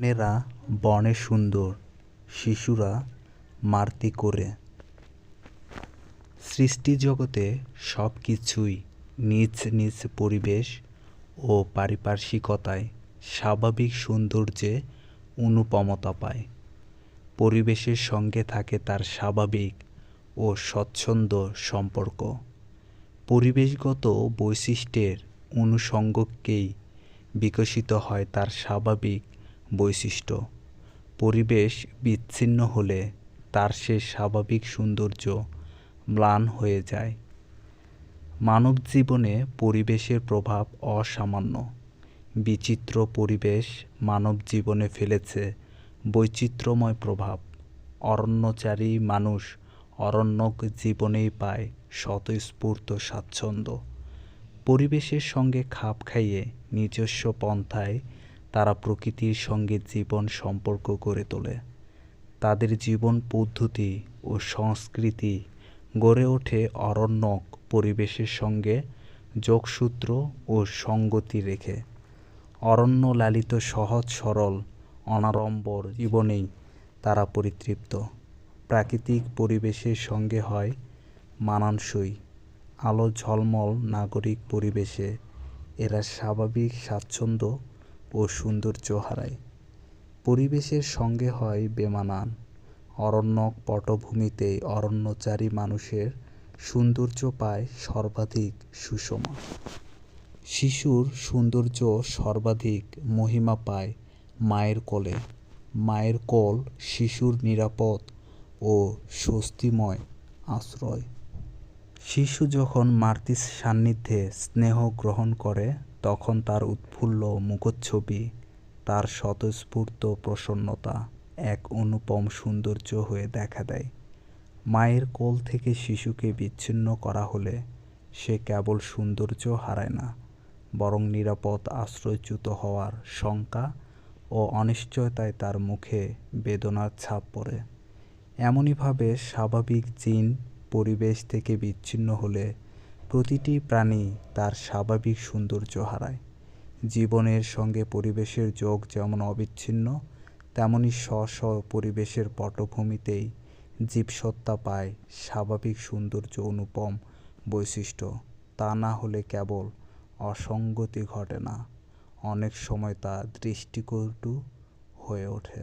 মেয়েরা বনে সুন্দর, শিশুরা মারতি করে। সৃষ্টিজগতে সব কিছুই নিজ নিজ পরিবেশ ও পারিপার্শ্বিকতায় স্বাভাবিক সৌন্দর্যে অনুপমতা পায়। পরিবেশের সঙ্গে থাকে তার স্বাভাবিক ও স্বচ্ছন্দ সম্পর্ক। পরিবেশগত বৈশিষ্ট্যের অনুষঙ্গকেই বিকশিত হয় তার স্বাভাবিক বৈশিষ্ট্য। পরিবেশ বিচ্ছিন্ন হলে তার সে স্বাভাবিক সৌন্দর্য ম্লান হয়ে যায়। মানব জীবনে পরিবেশের প্রভাব অসামান্য। বিচিত্র পরিবেশ মানব জীবনে ফেলেছে বৈচিত্র্যময় প্রভাব। অরণ্যচারী মানুষ অরণ্য জীবনেই পায় স্বতঃস্ফূর্ত স্বাচ্ছন্দ্য। পরিবেশের সঙ্গে খাপ খাইয়ে নিজস্ব পন্থায় তারা প্রকৃতির সঙ্গে জীবন সম্পর্ক গড়ে তোলে। তাদের জীবন পদ্ধতি ও সংস্কৃতি গড়ে ওঠে অরণ্যক পরিবেশের সঙ্গে, যোগসূত্র ও সঙ্গতি রেখে। অরণ্য লালিত, সহজ, সরল, অনাড়ম্বর জীবনেই তারা পরিতৃপ্ত। প্রাকৃতিক পরিবেশের সঙ্গে হয় মানানসই। আলো ঝলমল নাগরিক পরিবেশে। এরা স্বাভাবিক স্বাচ্ছন্দ্য ও সৌন্দর্য হারায় পরিবেশের সঙ্গে হয় বেমানান। অরণ্যক পটভূমিতে অরণ্যচারী মানুষের সৌন্দর্য পায় সর্বাধিক সুষমা। শিশুর সৌন্দর্য সর্বাধিক মহিমা পায় মায়ের কোলে। মায়ের কোল শিশুর নিরাপদ ও স্বস্তিময় আশ্রয়। শিশু যখন মাতৃ সান্নিধ্যে স্নেহ গ্রহণ করে তখন তার উৎফুল্ল মুখচ্ছবি, তার স্বতঃস্ফূর্ত প্রসন্নতা এক অনুপম সৌন্দর্য হয়ে দেখা দেয়। মায়ের কোল থেকে শিশুকে বিচ্ছিন্ন করা হলে সে কেবল সৌন্দর্য হারায় না, বরং নিরাপদ আশ্রয়চ্যুত হওয়ার শঙ্কা ও অনিশ্চয়তায় তার মুখে বেদনার ছাপ পড়ে। এমনইভাবে স্বাভাবিক জিন পরিবেশ থেকে বিচ্ছিন্ন হলে প্রতিটি প্রাণী তার স্বাভাবিক সৌন্দর্য হারায়। জীবনের সঙ্গে পরিবেশের যোগ যেমন অবিচ্ছিন্ন, তেমনি স্ব স্ব পরিবেশের পটভূমিতেই জীবসত্তা পায় স্বাভাবিক সৌন্দর্য অনুপম বৈশিষ্ট্য। তা না হলে কেবল অসঙ্গতি ঘটে না, অনেক সময় তা দৃষ্টিকটু হয়ে ওঠে।